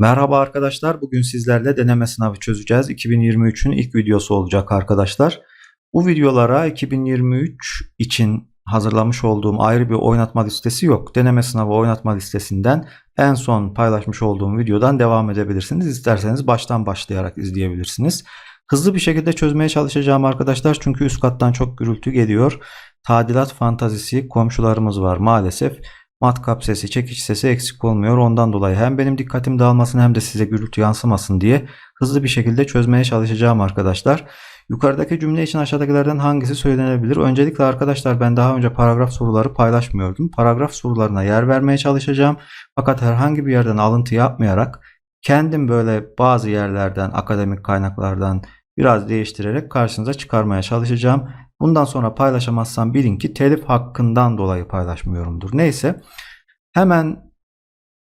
Merhaba arkadaşlar. Bugün sizlerle deneme sınavı çözeceğiz. 2023'ün ilk videosu olacak arkadaşlar. Bu videolara 2023 için hazırlamış olduğum ayrı bir oynatma listesi yok. Deneme sınavı oynatma listesinden en son paylaşmış olduğum videodan devam edebilirsiniz. İsterseniz baştan başlayarak izleyebilirsiniz. Hızlı bir şekilde çözmeye çalışacağım arkadaşlar. Çünkü üst kattan çok gürültü geliyor. Tadilat fantazisi komşularımız var maalesef. Matkap sesi, çekiç sesi eksik olmuyor. Ondan dolayı hem benim dikkatim dağılmasın hem de size gürültü yansımasın diye hızlı bir şekilde çözmeye çalışacağım arkadaşlar. Yukarıdaki cümle için aşağıdakilerden hangisi söylenebilir? Öncelikle arkadaşlar ben daha önce paragraf soruları paylaşmıyordum. Paragraf sorularına yer vermeye çalışacağım. Fakat herhangi bir yerden alıntı yapmayarak kendim böyle bazı yerlerden, akademik kaynaklardan biraz değiştirerek karşınıza çıkarmaya çalışacağım. Bundan sonra paylaşamazsam bilin ki telif hakkından dolayı paylaşmıyorumdur. Neyse hemen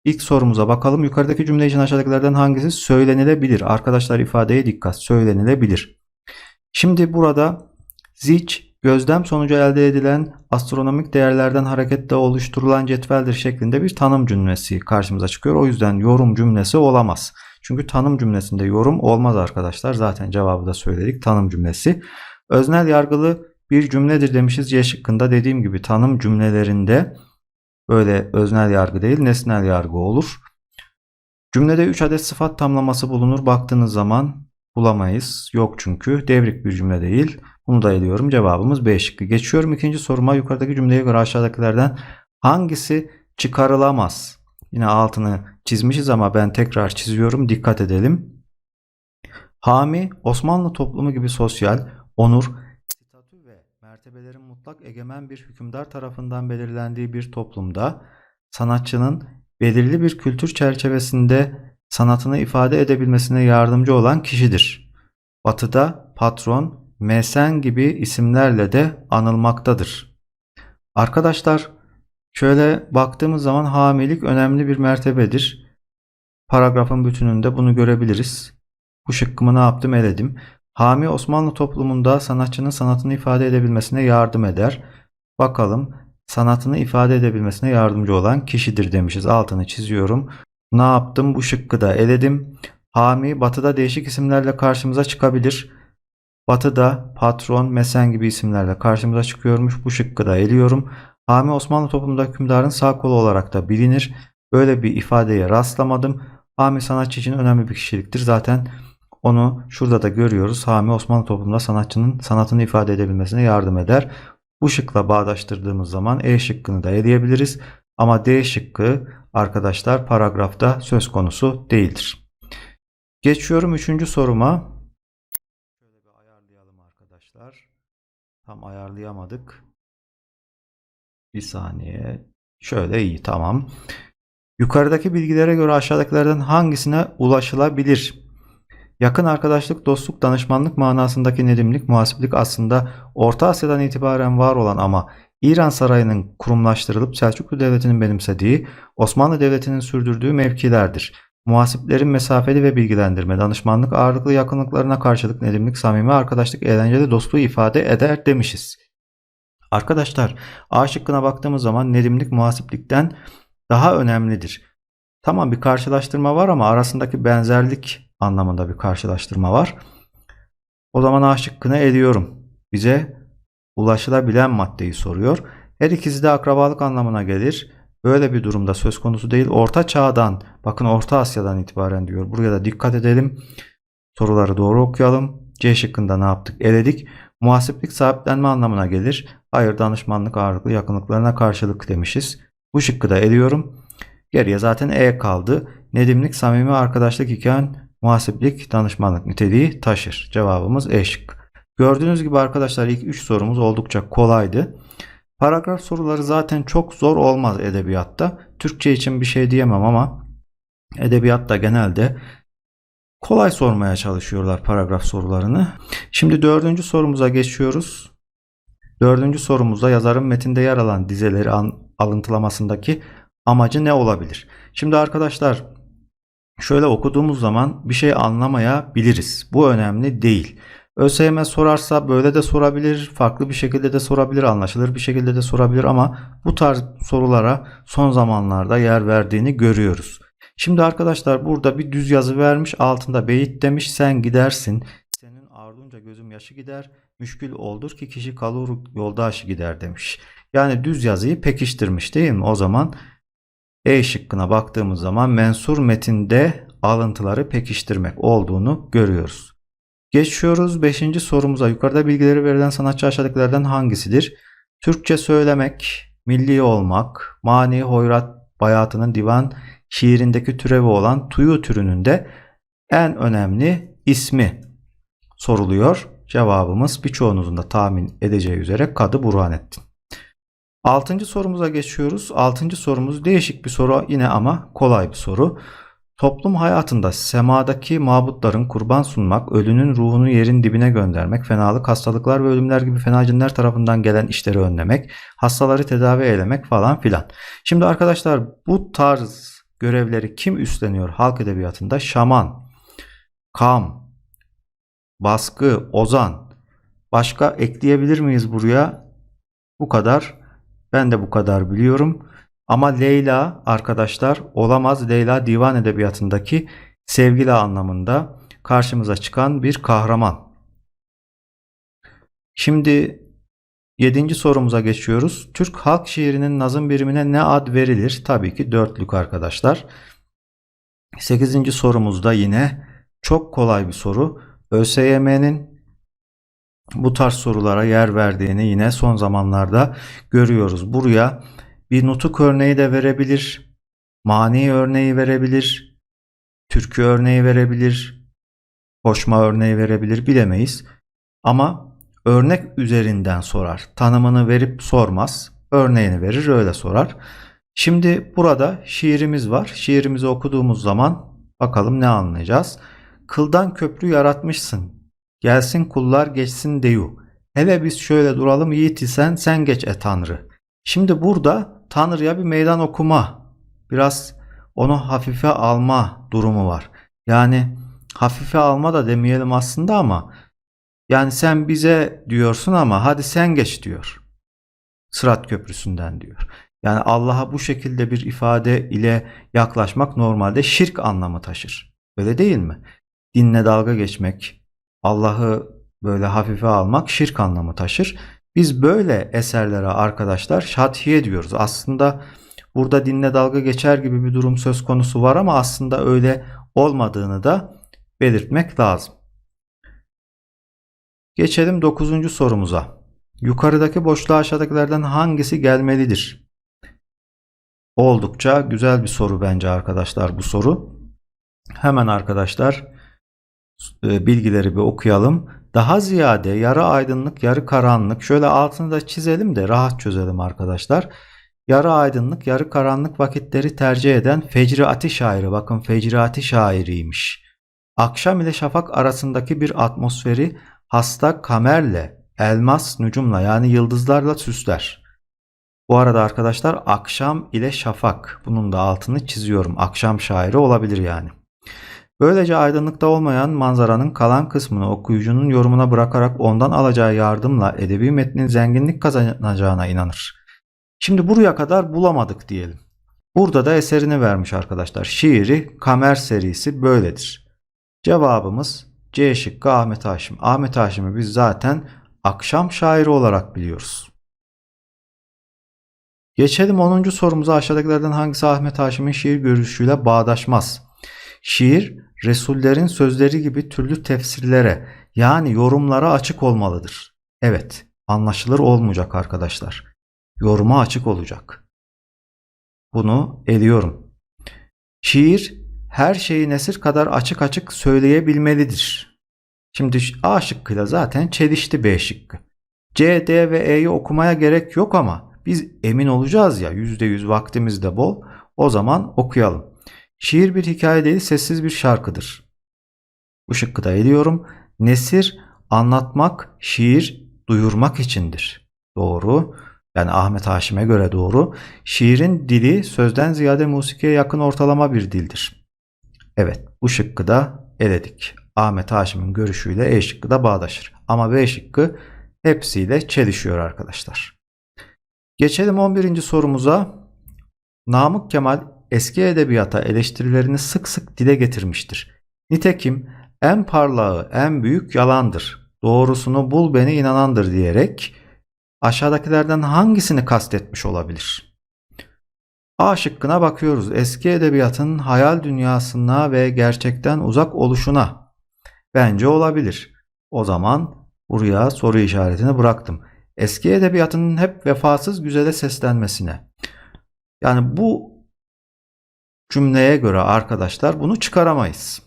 ilk sorumuza bakalım. Yukarıdaki cümle için aşağıdakilerden hangisi söylenilebilir? Arkadaşlar ifadeye dikkat. Söylenilebilir. Şimdi burada zich gözlem sonucu elde edilen astronomik değerlerden hareketle oluşturulan cetveldir şeklinde bir tanım cümlesi karşımıza çıkıyor. O yüzden yorum cümlesi olamaz. Çünkü tanım cümlesinde yorum olmaz arkadaşlar. Zaten cevabı da söyledik. Tanım cümlesi. Öznel yargılı bir cümledir demişiz C şıkkında. Dediğim gibi tanım cümlelerinde böyle öznel yargı değil nesnel yargı olur. Cümlede 3 adet sıfat tamlaması bulunur. Baktığınız zaman bulamayız. Yok çünkü devrik bir cümle değil. Bunu da eliyorum. Cevabımız B şıkkı. Geçiyorum ikinci soruma. Yukarıdaki cümleye göre aşağıdakilerden hangisi çıkarılamaz? Yine altını çizmişiz ama ben tekrar çiziyorum. Dikkat edelim. Hami, Osmanlı toplumu gibi sosyal, onur, statü ve mertebelerin mutlak egemen bir hükümdar tarafından belirlendiği bir toplumda sanatçının belirli bir kültür çerçevesinde sanatını ifade edebilmesine yardımcı olan kişidir. Batı'da patron, mesen gibi isimlerle de anılmaktadır. Arkadaşlar şöyle baktığımız zaman hamilik önemli bir mertebedir. Paragrafın bütününde bunu görebiliriz. Bu şıkkımı ne yaptım eledim. Hami Osmanlı toplumunda sanatçının sanatını ifade edebilmesine yardım eder. Bakalım sanatını ifade edebilmesine yardımcı olan kişidir demişiz. Altını çiziyorum. Ne yaptım? Bu şıkkı da eledim. Hami batıda değişik isimlerle karşımıza çıkabilir. Batıda patron, mesen gibi isimlerle karşımıza çıkıyormuş. Bu şıkkı da eliyorum. Hami Osmanlı toplumunda hükümdarın sağ kolu olarak da bilinir. Böyle bir ifadeye rastlamadım. Hami sanatçı için önemli bir kişiliktir. Zaten onu şurada da görüyoruz. Hami Osmanlı toplumunda sanatçının sanatını ifade edebilmesine yardım eder. Bu şıkla bağdaştırdığımız zaman E şıkkını da eleyebiliriz. Ama D şıkkı arkadaşlar paragrafta söz konusu değildir. Geçiyorum üçüncü soruma. Şöyle bir ayarlayalım arkadaşlar. Tam ayarlayamadık. Bir saniye. Şöyle iyi tamam. Yukarıdaki bilgilere göre aşağıdakilerden hangisine ulaşılabilir? Yakın arkadaşlık, dostluk, danışmanlık manasındaki nedimlik, muhasiplik aslında Orta Asya'dan itibaren var olan ama İran sarayının kurumlaştırılıp Selçuklu Devleti'nin benimsediği, Osmanlı Devleti'nin sürdürdüğü mevkilerdir. Muhasiplerin mesafeli ve bilgilendirme, danışmanlık, ağırlıklı yakınlıklarına karşılık nedimlik, samimi arkadaşlık, eğlenceli dostluğu ifade eder demişiz. Arkadaşlar A şıkkına baktığımız zaman nedimlik muhasiplikten daha önemlidir. Tamam bir karşılaştırma var ama arasındaki benzerlik anlamında bir karşılaştırma var. O zaman A şıkkını eliyorum. Bize ulaşılabilen maddeyi soruyor. Her ikisi de akrabalık anlamına gelir. Böyle bir durumda söz konusu değil. Orta çağdan, bakın Orta Asya'dan itibaren diyor. Buraya da dikkat edelim. Soruları doğru okuyalım. C şıkkında ne yaptık? Eledik. Muhasiplik sahiplenme anlamına gelir. Hayır danışmanlık ağırlıklı yakınlıklarına karşılık demişiz. Bu şıkkı da eliyorum. Geriye zaten E kaldı. Nedimlik samimi arkadaşlık iken muhasiplik danışmanlık niteliği taşır. Cevabımız E şıkkı. Gördüğünüz gibi arkadaşlar ilk 3 sorumuz oldukça kolaydı. Paragraf soruları zaten çok zor olmaz edebiyatta. Türkçe için bir şey diyemem ama edebiyatta genelde kolay sormaya çalışıyorlar paragraf sorularını. Şimdi dördüncü sorumuza geçiyoruz. Dördüncü sorumuzda yazarın metinde yer alan dizeleri alıntılamasındaki amacı ne olabilir? Şimdi arkadaşlar şöyle okuduğumuz zaman bir şey anlamayabiliriz. Bu önemli değil. ÖSYM sorarsa böyle de sorabilir, farklı bir şekilde de sorabilir, anlaşılır bir şekilde de sorabilir ama bu tarz sorulara son zamanlarda yer verdiğini görüyoruz. Şimdi arkadaşlar burada bir düz yazı vermiş. Altında beyit demiş. Sen gidersin. Senin ardınca gözüm yaşı gider. Müşkül oldur ki kişi kalur yoldaşı gider demiş. Yani düz yazıyı pekiştirmiş değil mi? O zaman E şıkkına baktığımız zaman mensur metinde alıntıları pekiştirmek olduğunu görüyoruz. Geçiyoruz 5. sorumuza. Yukarıda bilgileri verilen sanatçı aşağıdakilerden hangisidir? Türkçe söylemek, milli olmak, mani hoyrat bayatının divan şiirindeki türevi olan tuyu türünün de en önemli ismi soruluyor. Cevabımız birçoğunuzun da tahmin edeceği üzere Kadı Burhanettin. Altıncı sorumuza geçiyoruz. Altıncı sorumuz değişik bir soru yine ama kolay bir soru. Toplum hayatında semadaki mabutların kurban sunmak, ölünün ruhunu yerin dibine göndermek, fenalık, hastalıklar ve ölümler gibi fena cinler tarafından gelen işleri önlemek, hastaları tedavi eylemek falan filan. Şimdi arkadaşlar bu tarz görevleri kim üstleniyor halk edebiyatında? Şaman, kam, baskı, ozan. Başka ekleyebilir miyiz buraya? Bu kadar. Ben de bu kadar biliyorum. Ama Leyla arkadaşlar olamaz. Leyla divan edebiyatındaki sevgili anlamında karşımıza çıkan bir kahraman. Şimdi 7. sorumuza geçiyoruz. Türk halk şiirinin nazım birimine ne ad verilir? Tabii ki dörtlük arkadaşlar. 8. sorumuzda yine çok kolay bir soru. ÖSYM'nin bu tarz sorulara yer verdiğini yine son zamanlarda görüyoruz. Buraya bir nutuk örneği de verebilir, mani örneği verebilir, türkü örneği verebilir, koşma örneği verebilir bilemeyiz. Ama örnek üzerinden sorar. Tanımını verip sormaz. Örneğini verir öyle sorar. Şimdi burada şiirimiz var. Şiirimizi okuduğumuz zaman bakalım ne anlayacağız. Kıldan köprü yaratmışsın. Gelsin kullar geçsin deyu. Hele biz şöyle duralım yiğit isen sen geç e tanrı. Şimdi burada Tanrı'ya bir meydan okuma, biraz onu hafife alma durumu var. Yani hafife alma da demeyelim aslında ama yani sen bize diyorsun ama hadi sen geç diyor. Sırat köprüsünden diyor. Yani Allah'a bu şekilde bir ifade ile yaklaşmak normalde şirk anlamı taşır. Öyle değil mi? Dinle dalga geçmek, Allah'ı böyle hafife almak şirk anlamı taşır. Biz böyle eserlere arkadaşlar şathiye diyoruz. Aslında burada dinle dalga geçer gibi bir durum söz konusu var ama aslında öyle olmadığını da belirtmek lazım. Geçelim 9. sorumuza. Yukarıdaki boşluğa aşağıdakilerden hangisi gelmelidir? Oldukça güzel bir soru bence arkadaşlar bu soru. Hemen arkadaşlar bilgileri bir okuyalım. Daha ziyade yarı aydınlık, yarı karanlık. Şöyle altını da çizelim de rahat çözelim arkadaşlar. Yarı aydınlık, yarı karanlık vakitleri tercih eden Fecriati şairi. Bakın Fecriati şairiymiş. Akşam ile şafak arasındaki bir atmosferi hasta kamerle, elmas nücumla yani yıldızlarla süsler. Bu arada arkadaşlar akşam ile şafak. Bunun da altını çiziyorum. Akşam şairi olabilir yani. Böylece aydınlıkta olmayan manzaranın kalan kısmını okuyucunun yorumuna bırakarak ondan alacağı yardımla edebi metnin zenginlik kazanacağına inanır. Şimdi buraya kadar bulamadık diyelim. Burada da eserini vermiş arkadaşlar. Şiiri Kamer serisi böyledir. Cevabımız C şıkkı Ahmet Haşim. Ahmet Haşim'i biz zaten akşam şairi olarak biliyoruz. Geçelim 10. sorumuza aşağıdakilerden hangisi Ahmet Haşim'in şiir görüşüyle bağdaşmaz? Şiir Resullerin sözleri gibi türlü tefsirlere yani yorumlara açık olmalıdır. Evet, anlaşılır olmayacak arkadaşlar. Yoruma açık olacak. Bunu ediyorum. Şiir her şeyi nesir kadar açık açık söyleyebilmelidir. Şimdi A şıkkıyla zaten çelişti B şıkkı. C, D ve E'yi okumaya gerek yok ama biz emin olacağız ya %100 vaktimiz de bol. O zaman okuyalım. Şiir bir hikaye değil sessiz bir şarkıdır. Bu şıkkı da ediyorum. Nesir anlatmak, şiir duyurmak içindir. Doğru. Yani Ahmet Haşim'e göre doğru. Şiirin dili sözden ziyade musikiye yakın ortalama bir dildir. Evet bu şıkkı da eledik. Ahmet Haşim'in görüşüyle E şıkkı da bağdaşır. Ama B şıkkı hepsiyle çelişiyor arkadaşlar. Geçelim 11. sorumuza. Namık Kemal eski edebiyata eleştirilerini sık sık dile getirmiştir. Nitekim en parlağı, en büyük yalandır. Doğrusunu bul beni inanandır diyerek aşağıdakilerden hangisini kastetmiş olabilir? A şıkkına bakıyoruz. Eski edebiyatın hayal dünyasına ve gerçekten uzak oluşuna bence olabilir. O zaman buraya soru işaretini bıraktım. Eski edebiyatın hep vefasız güzele seslenmesine. Yani bu cümleye göre arkadaşlar bunu çıkaramayız.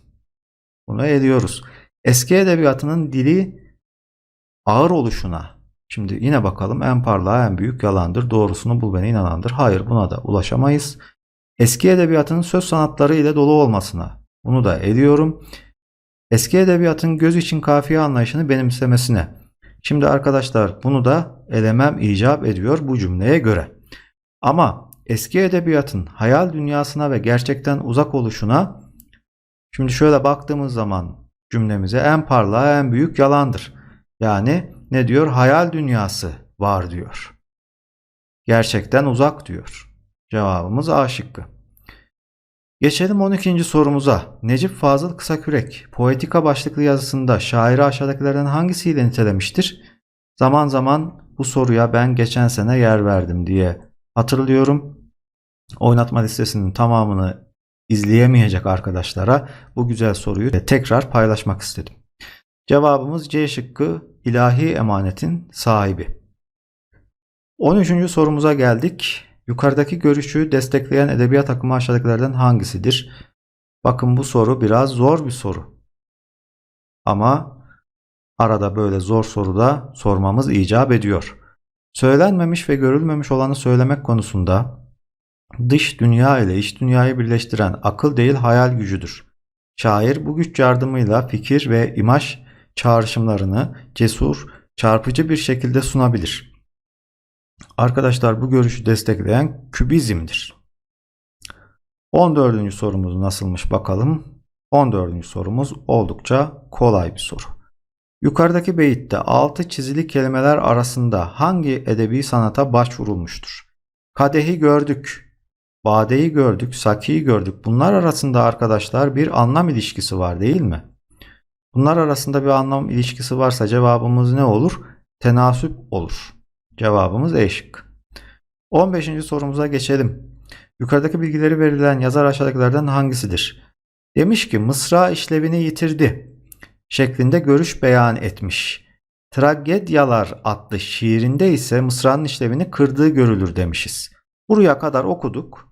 Bunu ediyoruz. Eski edebiyatının dili ağır oluşuna. Şimdi yine bakalım en parlağı en büyük yalandır. Doğrusunu bul beni inanandır. Hayır buna da ulaşamayız. Eski edebiyatın söz sanatları ile dolu olmasına. Bunu da ediyorum. Eski edebiyatın göz için kafiye anlayışını benimsemesine. Şimdi arkadaşlar bunu da elemem icap ediyor bu cümleye göre. Ama eski edebiyatın hayal dünyasına ve gerçekten uzak oluşuna şimdi şöyle baktığımız zaman cümlemize en parlağı en büyük yalandır. Yani ne diyor? Hayal dünyası var diyor. Gerçekten uzak diyor. Cevabımız A şıkkı. Geçelim 12. sorumuza. Necip Fazıl Kısakürek Poetika başlıklı yazısında şairi aşağıdakilerden hangisiyle nitelemiştir? Zaman zaman bu soruya ben geçen sene yer verdim diye hatırlıyorum. Oynatma listesinin tamamını izleyemeyecek arkadaşlara bu güzel soruyu tekrar paylaşmak istedim. Cevabımız C şıkkı ilahi emanetin sahibi. 13. sorumuza geldik. Yukarıdaki görüşü destekleyen edebiyat akımı aşağıdakilerden hangisidir? Bakın bu soru biraz zor bir soru. Ama arada böyle zor soruda sormamız icap ediyor. Söylenmemiş ve görülmemiş olanı söylemek konusunda dış dünya ile iç dünyayı birleştiren akıl değil hayal gücüdür. Şair bu güç yardımıyla fikir ve imaj çağrışımlarını cesur, çarpıcı bir şekilde sunabilir. Arkadaşlar bu görüşü destekleyen kübizmdir. 14. sorumuz nasılmış bakalım. 14. sorumuz oldukça kolay bir soru. Yukarıdaki beyitte altı çizili kelimeler arasında hangi edebi sanata başvurulmuştur? Kadehi gördük, badeyi gördük, sakiyi gördük. Bunlar arasında arkadaşlar bir anlam ilişkisi var değil mi? Bunlar arasında bir anlam ilişkisi varsa cevabımız ne olur? Tenasüp olur. Cevabımız E şık. 15. sorumuza geçelim. Yukarıdaki bilgileri verilen yazar aşağıdakilerden hangisidir? Demiş ki Mısra işlevini yitirdi şeklinde görüş beyan etmiş. Tragedyalar adlı şiirinde ise Mısra'nın işlevini kırdığı görülür demişiz. Buraya kadar okuduk.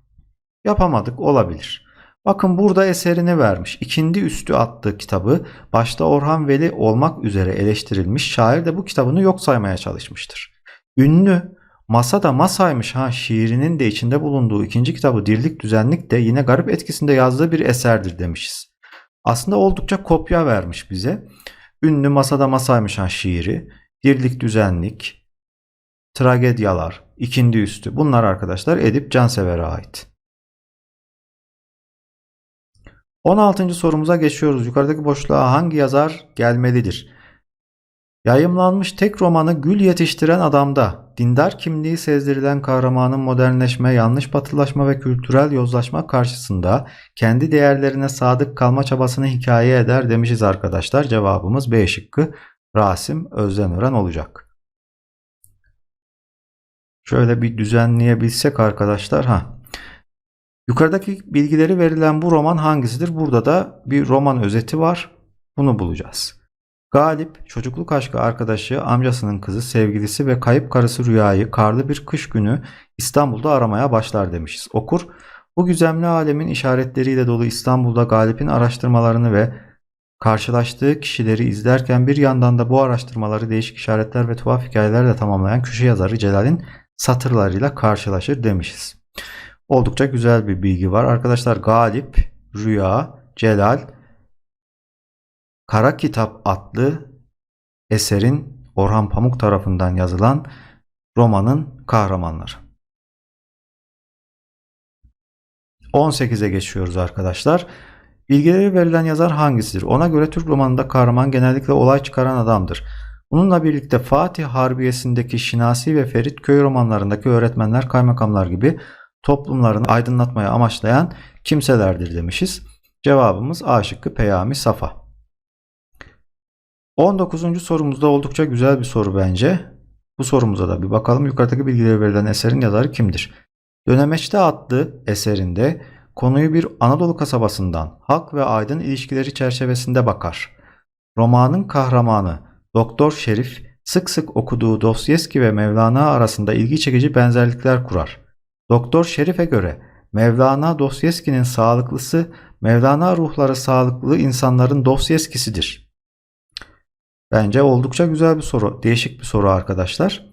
Yapamadık olabilir. Bakın burada eserini vermiş. İkindi Üstü adlı kitabı başta Orhan Veli olmak üzere eleştirilmiş. Şair de bu kitabını yok saymaya çalışmıştır. Ünlü Masa da masaymış ha şiirinin de içinde bulunduğu ikinci kitabı Dirlik Düzenlik de yine garip etkisinde yazdığı bir eserdir demişiz. Aslında oldukça kopya vermiş bize. Ünlü Masada Masaymış ha şiiri, Dirlik Düzenlik, Tragedyalar, İkindi Üstü bunlar arkadaşlar Edip Cansever'e ait. 16. sorumuza geçiyoruz. Yukarıdaki boşluğa hangi yazar gelmelidir? Yayımlanmış tek romanı Gül Yetiştiren Adam'da dindar kimliği sezdirilen kahramanın modernleşme, yanlış batılaşma ve kültürel yozlaşma karşısında kendi değerlerine sadık kalma çabasını hikaye eder demişiz arkadaşlar. Cevabımız B şıkkı Rasim Özdenören olacak. Şöyle bir düzenleyebilsek arkadaşlar. ha. Yukarıdaki bilgileri verilen bu roman hangisidir? Burada da bir roman özeti var. Bunu bulacağız. Galip, çocukluk aşkı arkadaşı, amcasının kızı, sevgilisi ve kayıp karısı Rüya'yı karlı bir kış günü İstanbul'da aramaya başlar demişiz. Okur, bu gizemli alemin işaretleriyle dolu İstanbul'da Galip'in araştırmalarını ve karşılaştığı kişileri izlerken bir yandan da bu araştırmaları değişik işaretler ve tuhaf hikayelerle tamamlayan köşe yazarı Celal'in satırlarıyla karşılaşır demişiz. Oldukça güzel bir bilgi var. Arkadaşlar Galip, Rüya, Celal, Kara Kitap adlı eserin Orhan Pamuk tarafından yazılan romanın kahramanları. 18'e geçiyoruz arkadaşlar. Bilgileri verilen yazar hangisidir? Ona göre Türk romanında kahraman genellikle olay çıkaran adamdır. Bununla birlikte Fatih Harbiye'sindeki Şinasi ve Ferit köy romanlarındaki öğretmenler, kaymakamlar gibi toplumlarını aydınlatmaya amaçlayan kimselerdir demişiz. Cevabımız A şıkkı Peyami Safa. 19. sorumuzda oldukça güzel bir soru bence. Bu sorumuza da bir bakalım. Yukarıdaki bilgileri verilen eserin yazarı kimdir? Dönemeçte adlı eserinde konuyu bir Anadolu kasabasından halk ve aydın ilişkileri çerçevesinde bakar. Romanın kahramanı Doktor Şerif sık sık okuduğu Dostoyevski ve Mevlana arasında ilgi çekici benzerlikler kurar. Doktor Şerif'e göre Mevlana Dostoyevski'nin sağlıklısı, Mevlana ruhları sağlıklı insanların Dostoyevski'sidir. Bence oldukça güzel bir soru, değişik bir soru arkadaşlar.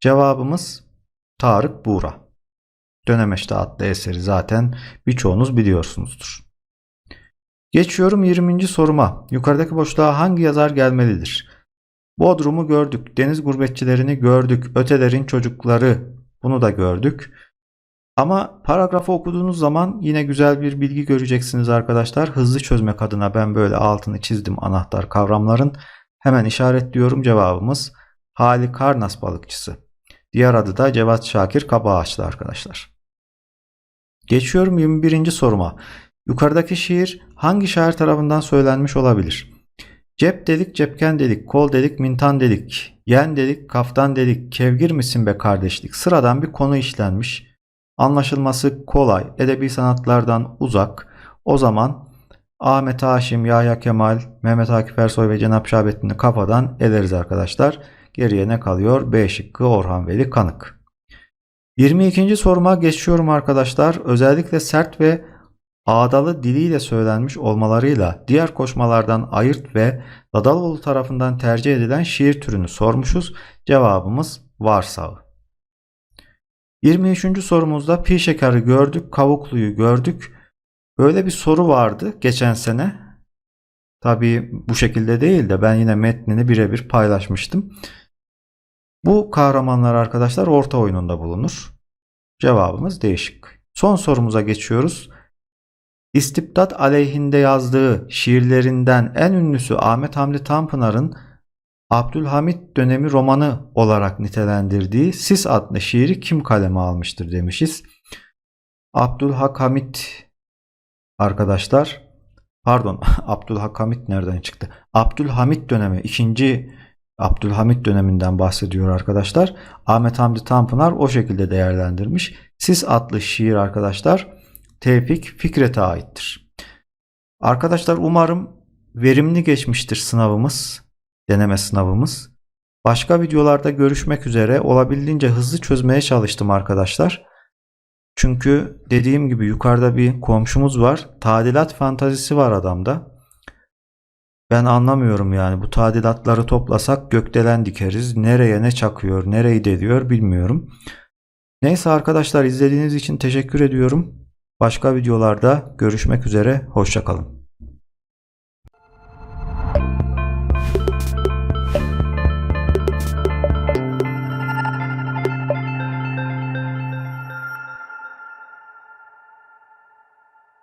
Cevabımız Tarık Buğra. Dönemeçte adlı eseri zaten birçoğunuz biliyorsunuzdur. Geçiyorum 20. soruma. Yukarıdaki boşluğa hangi yazar gelmelidir? Bodrum'u gördük, deniz gurbetçilerini gördük, ötelerin çocukları bunu da gördük. Ama paragrafı okuduğunuz zaman yine güzel bir bilgi göreceksiniz arkadaşlar. Hızlı çözmek adına ben böyle altını çizdim anahtar kavramların. Hemen işaretliyorum cevabımız Hali Karnas balıkçısı. Diğer adı da Cevat Şakir Kabaağaçlı arkadaşlar. Geçiyorum 21. soruma. Yukarıdaki şiir hangi şair tarafından söylenmiş olabilir? Cep delik, cepken delik, kol delik, mintan delik, yen delik, kaftan delik, kevgir misin be kardeşlik. Sıradan bir konu işlenmiş. Anlaşılması kolay, edebi sanatlardan uzak. O zaman Ahmet Haşim, Yahya Kemal, Mehmet Akif Ersoy ve Cenap Şahabettin'i kafadan eleriz arkadaşlar. Geriye ne kalıyor? B şıkkı Orhan Veli Kanık. 22. soruma geçiyorum arkadaşlar. Özellikle sert ve ağdalı diliyle söylenmiş olmalarıyla diğer koşmalardan ayırt ve Dadaloğlu tarafından tercih edilen şiir türünü sormuşuz. Cevabımız varsağı. 23. sorumuzda pi şekeri gördük, kavukluyu gördük. Böyle bir soru vardı geçen sene. Tabii bu şekilde değil de ben yine metnini birebir paylaşmıştım. Bu kahramanlar arkadaşlar orta oyununda bulunur. Cevabımız değişik. Son sorumuza geçiyoruz. İstibdat aleyhinde yazdığı şiirlerinden en ünlüsü Ahmet Hamdi Tanpınar'ın Abdülhamit dönemi romanı olarak nitelendirdiği Sis adlı şiiri kim kaleme almıştır demişiz. Abdülhak Hamit arkadaşlar pardon Abdülhak Hamit nereden çıktı? Abdülhamit dönemi ikinci Abdülhamit döneminden bahsediyor arkadaşlar. Ahmet Hamdi Tanpınar o şekilde değerlendirmiş. Sis adlı şiir arkadaşlar Tevfik Fikret'e aittir. Arkadaşlar umarım verimli geçmiştir sınavımız, deneme sınavımız. Başka videolarda görüşmek üzere olabildiğince hızlı çözmeye çalıştım arkadaşlar. Çünkü dediğim gibi yukarıda bir komşumuz var. Tadilat fantazisi var adamda. Ben anlamıyorum yani bu tadilatları toplasak gökdelen dikeriz. Nereye ne çakıyor, nereyi deliyor bilmiyorum. Neyse arkadaşlar izlediğiniz için teşekkür ediyorum. Başka videolarda görüşmek üzere. Hoşçakalın.